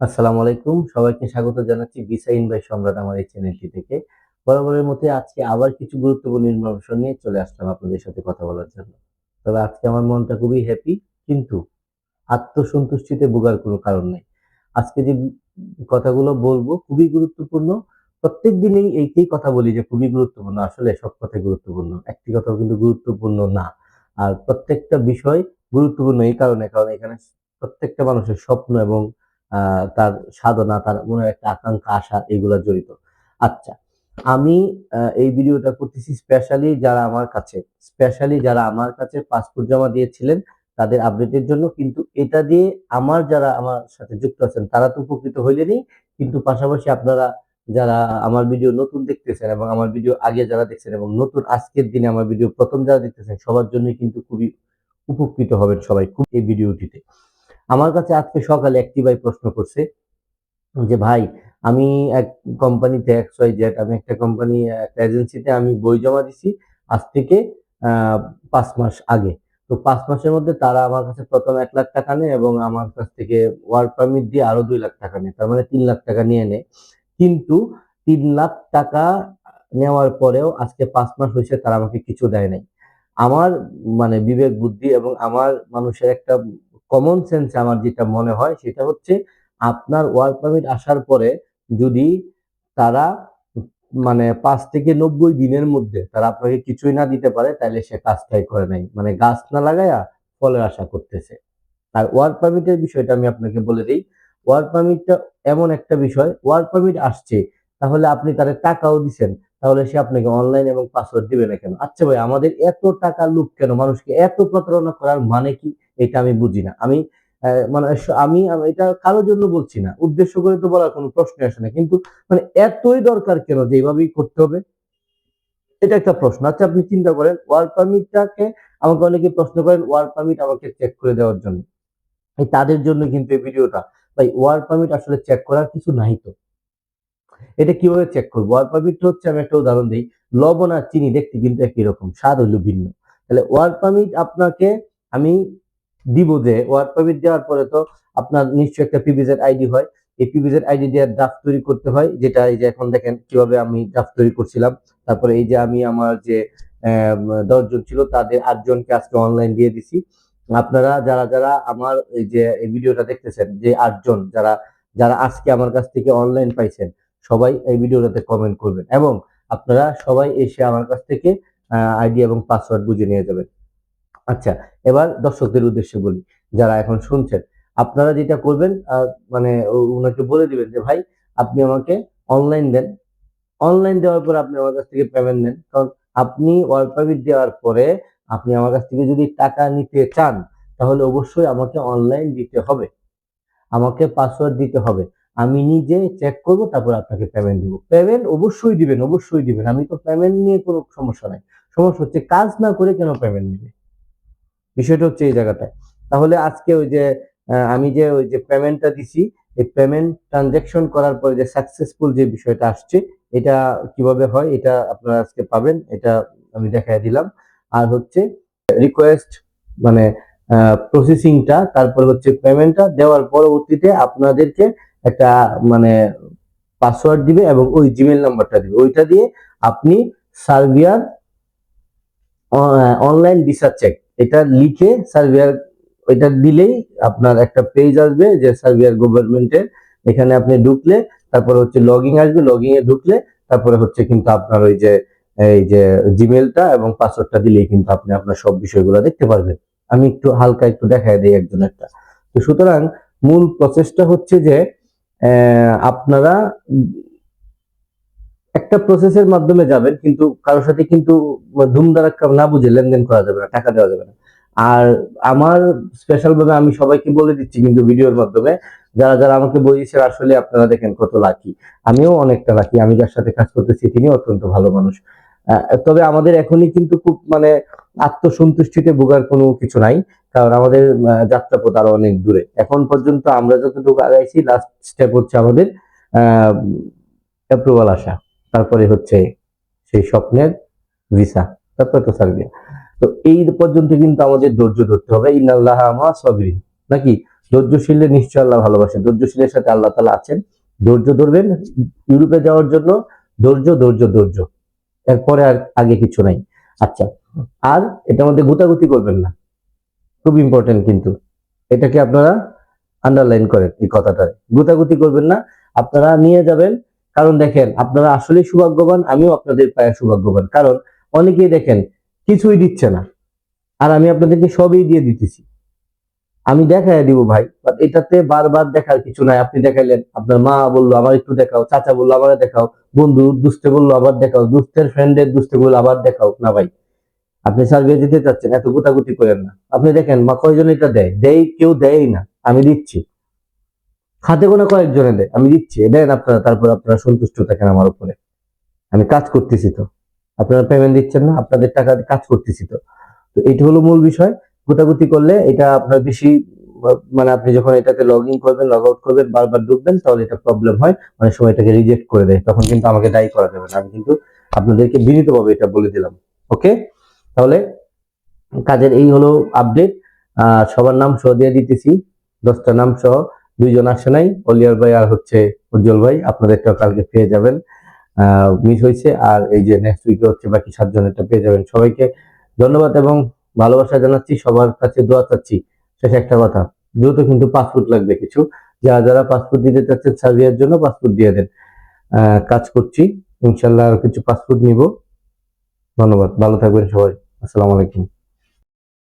আসসালামু আলাইকুম। সবাইকে স্বাগত জানাচ্ছি ভিসা ইনভাইট সম্রাট আমার এই চ্যানেলটি থেকে। বরাবরের মতো আজকে আবার কিছু গুরুত্বপূর্ণ ইনফরমেশন নিয়ে চলে আসলাম আপনাদের সাথে কথা বলার জন্য। তবে আজকে আমার মনটা খুবই হ্যাপি কিন্তু আত্মসন্তুষ্টিতে ভোগার কোনো কারণ নেই। আজকে যে কথাগুলো বলব খুবই গুরুত্বপূর্ণ। প্রত্যেক দিনেই এইটাই কথা বলি যে খুবই গুরুত্বপূর্ণ। আসলে সব কথাই গুরুত্বপূর্ণ। একটি কথাও কিন্তু গুরুত্বপূর্ণ না। আর প্রত্যেকটা বিষয় গুরুত্বপূর্ণ এই কারণে, কারণ এখানে প্রত্যেকটা মানুষের স্বপ্ন এবং তার সাধনা, তার মনে একটা আকাঙ্ক্ষা, আশা, এগুলা জড়িত। আচ্ছা আমি এই ভিডিওটা করতেছি স্পেশালি যারা আমার কাছে স্পেশালি যারা আমার কাছে পাসপোর্ট জমা দিয়েছিলেন, তাদের আপডেটের জন্য, কিন্তু এটা দিয়ে আমার যারা আমার সাথে যুক্ত আছেন, তারা তো উপকৃত হইলেনই, কিন্তু পাশাপাশি আপনারা যারা আমার ভিডিও নতুন দেখতেছেন এবং আমার ভিডিও আগে যারা দেখছেন এবং নতুন আজকের দিনে আমার ভিডিও প্রথম যারা দেখতেছেন, সবার জন্য কিন্তু খুবই উপকৃত হবেন সবাই খুব এই ভিডিওটিতে। আমার কাছে আজকে সকালে একটি ভাই প্রশ্ন করছে যে, ভাই, আমি এক কোম্পানিতে ওয়াই জেড, আমি একটা কোম্পানি, একটা এজেন্সিতে আমি বই জমা দিছি আজ থেকে পাঁচ মাস আগে। তো পাঁচ মাসের মধ্যে তারা আমার কাছে প্রথম এক লাখ টাকা নেয় এবং আমার কাছ থেকে ওয়ার্ক পারমিট দিয়ে আরও দুই লাখ টাকা নেয়। তার মানে তিন লাখ টাকা নিয়ে নেয়। কিন্তু তিন লাখ টাকা নেওয়ার পরেও আজকে পাঁচ মাস হয়েছে তারা আমাকে কিছু দেয় নাই। আমার মানে বিবেক বুদ্ধি এবং আমার মানুষের একটা কমন সেন্স আমার যেটা মনে হয় সেটা হচ্ছে আপনার ওয়ার্ক পারমিট আসার পরে যদি তারা মানে পাঁচ থেকে নব্বই দিনের মধ্যে তারা আপনাকে কিছুই না দিতে পারে, তাহলে সে কাজটাই করে নাই। মানে গাছ না লাগায়া ফলের আশা করতেছে। আর ওয়ার্ক পারমিটের বিষয়টা আমি আপনাকে বলে দিই। ওয়ার্ক পারমিটটা এমন একটা বিষয় ওয়ার্ক পারমিট আসছে, তাহলে আপনি তারে টাকাও দিছেন, তাহলে সে আপনাকে অনলাইন এবং পাসওয়ার্ড দিবে না কেন? আচ্ছা ভাই, আমাদের এত টাকা লুপ কেন? মানুষকে এত প্রতারণা করার মানে কি? এটা আমি বুঝি না। আমি মানে আমি এটা কারোর জন্য বলছি না। উদ্দেশ্য করে তো বলার কোনো প্রশ্ন আসে না। কিন্তু মানে এতই দরকার কেন যে এইভাবেই করতে হবে? এটা একটা প্রশ্ন। আচ্ছা আপনি চিন্তা করেন ওয়ার্ক পারমিটটাকে আমাকে অনেকে প্রশ্ন করেন ওয়ার্ক পারমিট আমাকে চেক করে দেওয়ার জন্য। তাদের জন্য কিন্তু এই ভিডিওটা। ভাই ওয়ার্ক পারমিট আসলে চেক করার কিছু নাই তো। এটা কীভাবে চেক করব? ওয়ার্ক পারমিট হচ্ছে, আমি একটা উদাহরণ দিই। লবণ আর চিনি দেখতে কিন্তু একই রকম, স্বাদ হলো ভিন্ন। তাহলে ওয়ার্ক পারমিট আপনাকে, আমি দিব যে ওয়ার্ক পারমিট দেওয়ার পরে তো আপনার নিশ্চয়ই একটা পিবিজেড আইডি হয়। এই পিবিজেড আইডি দিয়ে ড্রাফট তৈরি করতে হয়, যেটা এই যে এখন দেখেন কীভাবে আমি ড্রাফট তৈরি করছিলাম। তারপরে এই যে আমি আমার যে দশজন ছিল, তাদের আটজনকে আজকে অনলাইন দিয়ে দিছি। আপনারা যারা যারা আমার এই যে, এই ভিডিওটা দেখতেছেন, যে আটজন যারা যারা আজকে আমার কাছ থেকে অনলাইন পাইছেন, সবাই এই ভিডিওটাতে কমেন্ট করবেন এবং আপনারা সবাই এসে আমার কাছ থেকে আইডি এবং পাসওয়ার্ড বুঝে নিয়ে যাবেন। আচ্ছা এবার দর্শকদের উদ্দেশ্যে বলি, যারা এখন শুনছেন, আপনারা যেটা করবেন মানে ওনাকে বলে দিবেন যে, ভাই, আপনি আমাকে অনলাইন দেন। অনলাইন দেওয়ার পর আপনি আমার কাছ থেকে পেমেন্ট নেন। কারণ আপনি ওয়ার্ক দেওয়ার পরে আপনি আমার কাছ থেকে যদি টাকা নিতে চান, তাহলে অবশ্যই আমাকে অনলাইন দিতে হবে। আমাকে পাসওয়ার্ড দিতে হবে। আমি নিজে চেক করব, তারপর আপনাকে পেমেন্ট দিব। পেমেন্ট অবশ্যই দিবেন অবশ্যই দিবেন। আমি তো পেমেন্ট নিয়ে কোনো সমস্যা নাই। সমস্যা হচ্ছে, কাজ না করে কেন পেমেন্ট নেবে? বিষয়টা হচ্ছে এই জায়গাটায়। তাহলে আজকে ওই যে আমি যে ওই যে পেমেন্টটা দিছি, এই পেমেন্ট ট্রানজাকশন করার পরে যে সাকসেসফুল যে বিষয়টা আসছে, এটা কীভাবে হয়, এটা আপনারা আজকে পাবেন, এটা আমি দেখাই দিলাম। আর হচ্ছে রিকোয়েস্ট মানে প্রসেসিংটা তারপর হচ্ছে পেমেন্টটা দেওয়ার পরবর্তীতে আপনাদেরকে একটা মানে পাসওয়ার্ড দিবে এবং ওই জিমেল নাম্বারটা দিবে। ওইটা দিয়ে আপনি সার্বিয়ার অনলাইন ভিসা চেক এটা লিখে সার্বিয়ার ওইটা দিলেই আপনার একটা পেজ আসবে যে সার্বিয়ার গভর্নমেন্টের এখানে আপনি ঢুকলে, তারপরে হচ্ছে লগইন আসবে লগইন এ ঢুকলে, তারপরে হচ্ছে কিন্তু আপনার ওই যে, এই যে জিমেলটা এবং পাসওয়ার্ডটা দিলেই কিন্তু আপনি আপনার সব বিষয়গুলো দেখতে পারবেন। আমি একটু হালকা একটু দেখাই দিই একজন একটা। তো সুতরাং মূল প্রসেসটা হচ্ছে যে আপনারা একটা প্রসেসের মাধ্যমে যাবেন, কিন্তু কারোর সাথে কিন্তু ধুমধারাক্কা না বুঝে লেনদেন করা যাবে না, টাকা দেওয়া যাবে না। আর আমার স্পেশাল ভাবে আমি সবাইকে বলে দিচ্ছি কিন্তু ভিডিওর মাধ্যমে, যারা যারা আমাকে বলেছেন আসলে আপনারা দেখেন কত লাকি আমিও অনেকটা লাকি আমি যার সাথে কাজ করতেছি তিনি অত্যন্ত ভালো মানুষ। তবে আমাদের এখনই কিন্তু খুব মানে আত্মসন্তুষ্টিতে ভোগার কোনো কিছু নাই, কারণ আমাদের যাত্রাপথ আরও অনেক দূরে। এখন পর্যন্ত আমরা যতটুকু আগাইছি লাস্ট স্টেপ হচ্ছে আমাদের অ্যাপ্রুভাল আসা। তারপরে হচ্ছে সেই স্বপ্নের ভিসা। তারপরে তো সার্বিয়া তো এই পর্যন্ত কিন্তু আমাদের ধৈর্য ধরতে হবে। ইন্নাল্লাহ আমা সাবিরিন। নাকি? ধৈর্যশীলে নিশ্চয় আল্লাহ ভালোবাসেন। ধৈর্যশীলের সাথে আল্লাহ তালা আছেন। ধৈর্য ধরবেন। ইউরোপে যাওয়ার জন্য ধৈর্য ধৈর্য ধৈর্য। এরপরে আর আগে কিছু নাই। আচ্ছা আর এটা আমাদের গুতাগুতি করবেন না। খুব ইম্পর্টেন্ট কিন্তু। এটাকে আপনারা আন্ডারলাইন করেন এই কথাটা গুতাগুতি করবেন না। আপনারা নিয়ে যাবেন কারণ দেখেন, আপনারা আসলে সৌভাগ্যবান, আমিও আপনাদের পায়ে সৌভাগ্যবান। কারণ অনেকেই দেখেন, কিছুই দিচ্ছে না। আর আমি আপনাদেরকে সবই দিয়ে দিতেছি। আমি দেখাই দিব ভাই বাট এটাতে বারবার দেখার কিছু নাই। আপনি দেখাইলেন, আপনার মা বলল, আমার একটু দেখাও। চাচা বলল, আমার দেখাও। বন্ধু দুস্তে বলল, আবার দেখাও। দুস্তের ফ্রেন্ডের দুস্তে বলল, আবার দেখাও। না ভাই, আপনি সার্ভে দিতে চাচ্ছেন, এত গুতাগুতি করেন না। আপনি দেখেন, মা কয়জন এটা দেয়? দেয়, কেউ দেয়ই না। আমি দিচ্ছি। হাতে গোনা কয়েকজনে দেয়। আমি দিচ্ছি। দেন আপনারা, তারপর আপনারা সন্তুষ্ট থাকেন আমার উপরে। আমি কাজ করতেছি তো। আপনারা পেমেন্ট দিচ্ছেন না, আপনাদের টাকা কাজ করতেছি তো। তো এটা হলো মূল বিষয়। গুতাগুতি করলে এটা আপনার বেশি মানে আপনি যখন এটাতে লগ ইন করবেন লগ আউট করবেন, বারবার ঢুকবেন, তাহলে এটা প্রবলেম হয়। মানে সময় এটাকে রিজেক্ট করে দেয়। তখন কিন্তু আমাকে দায়ী করা যাবে না। আমি কিন্তু আপনাদেরকে বিনীতভাবে এটা বলে দিলাম। ওকে তাহলে কাজের এই হলো আপডেট সবার নাম সহ দিয়ে দিতেছি। দশটা নাম সহ। দুইজন আসে নাই। অলিয়ার ভাই আর হচ্ছে উজ্জ্বল ভাই, আপনাদেরটাও কালকে পেয়ে যাবেন। মিস হয়েছে। আর এই যে নেক্সট উইকে হচ্ছে বাকি সাতজনেরটা পেয়ে যাবেন সবাইকে। ধন্যবাদ এবং ভালোবাসা জানাচ্ছি, সবার কাছে দোয়া চাচ্ছি। শেষ একটা কথা, দ্রুত কিন্তু পাসপোর্ট লাগবে কিছু। যারা যারা পাসপোর্ট দিতে চাচ্ছেন সার্বিয়ার জন্য পাসপোর্ট দিয়ে দেন। কাজ করছি। ইনশাল্লাহ আর কিছু পাসপোর্ট নিব। ধন্যবাদ। ভালো থাকবেন সবাই। আসসালামু আলাইকুম।